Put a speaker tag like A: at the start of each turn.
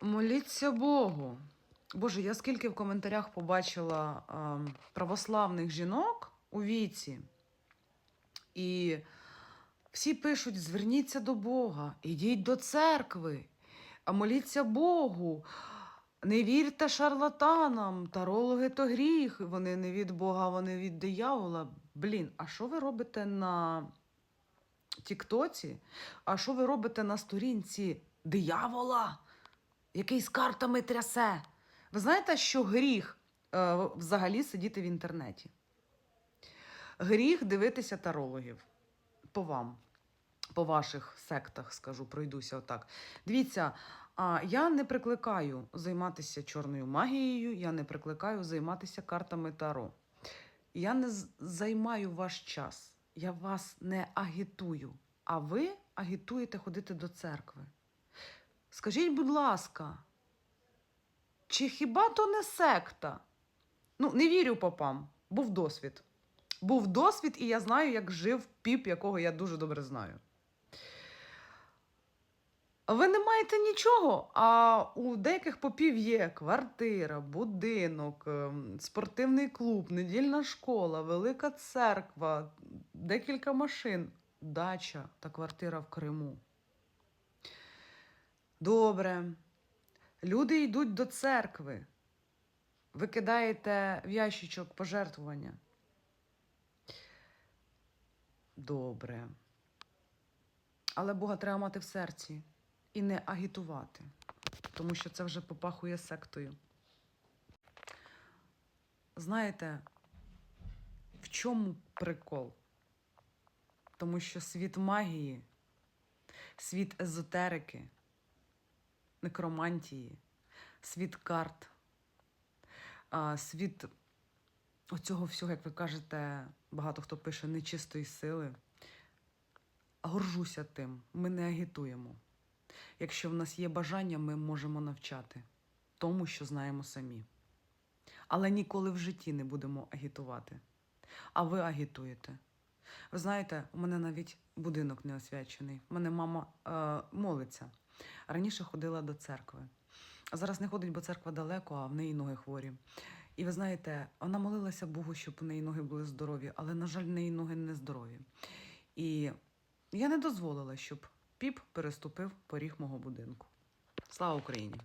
A: Моліться Богу. Боже, я скільки в коментарях побачила ем, православних жінок у віці, і всі пишуть: зверніться до Бога, ідіть до церкви, а моліться Богу. Не вірте шарлатанам, тарологи то гріх. Вони не від Бога, вони від диявола. Блін, а що ви робите на Тіктоці? А що ви робите на сторінці диявола, який з картами трясе? Ви знаєте, що гріх е, взагалі сидіти в інтернеті? Гріх дивитися тарологів по вам, по ваших сектах, скажу, пройдуся отак. Дивіться, а, я не прикликаю займатися чорною магією, я не прикликаю займатися картами Таро. Я не займаю ваш час, я вас не агітую, а ви агітуєте ходити до церкви. Скажіть, будь ласка, чи хіба то не секта? Ну, не вірю попам, був досвід. Був досвід, і я знаю, як жив піп, якого я дуже добре знаю. Ви не маєте нічого, а у деяких попів є квартира, будинок, ем, спортивний клуб, недільна школа, велика церква, декілька машин, дача та квартира в Криму. Добре. Люди йдуть до церкви. Ви кидаєте в ящичок пожертвування. Добре. Але Бога треба мати в серці і не агітувати, тому що це вже попахує сектою. Знаєте, в чому прикол? Тому що світ магії, світ езотерики, некромантії, світ карт, світ оцього всього, як ви кажете, багато хто пише нечистої сили. Горжуся тим, ми не агітуємо. Якщо в нас є бажання, ми можемо навчати тому, що знаємо самі. Але ніколи в житті не будемо агітувати. А ви агітуєте. Ви знаєте, у мене навіть будинок не освячений. У мене мама е, молиться. Раніше ходила до церкви. А зараз не ходить, бо церква далеко, а в неї ноги хворі. І ви знаєте, вона молилася Богу, щоб у неї ноги були здорові, але, на жаль, в неї ноги не здорові. І я не дозволила, щоб піп переступив поріг мого будинку. Слава Україні!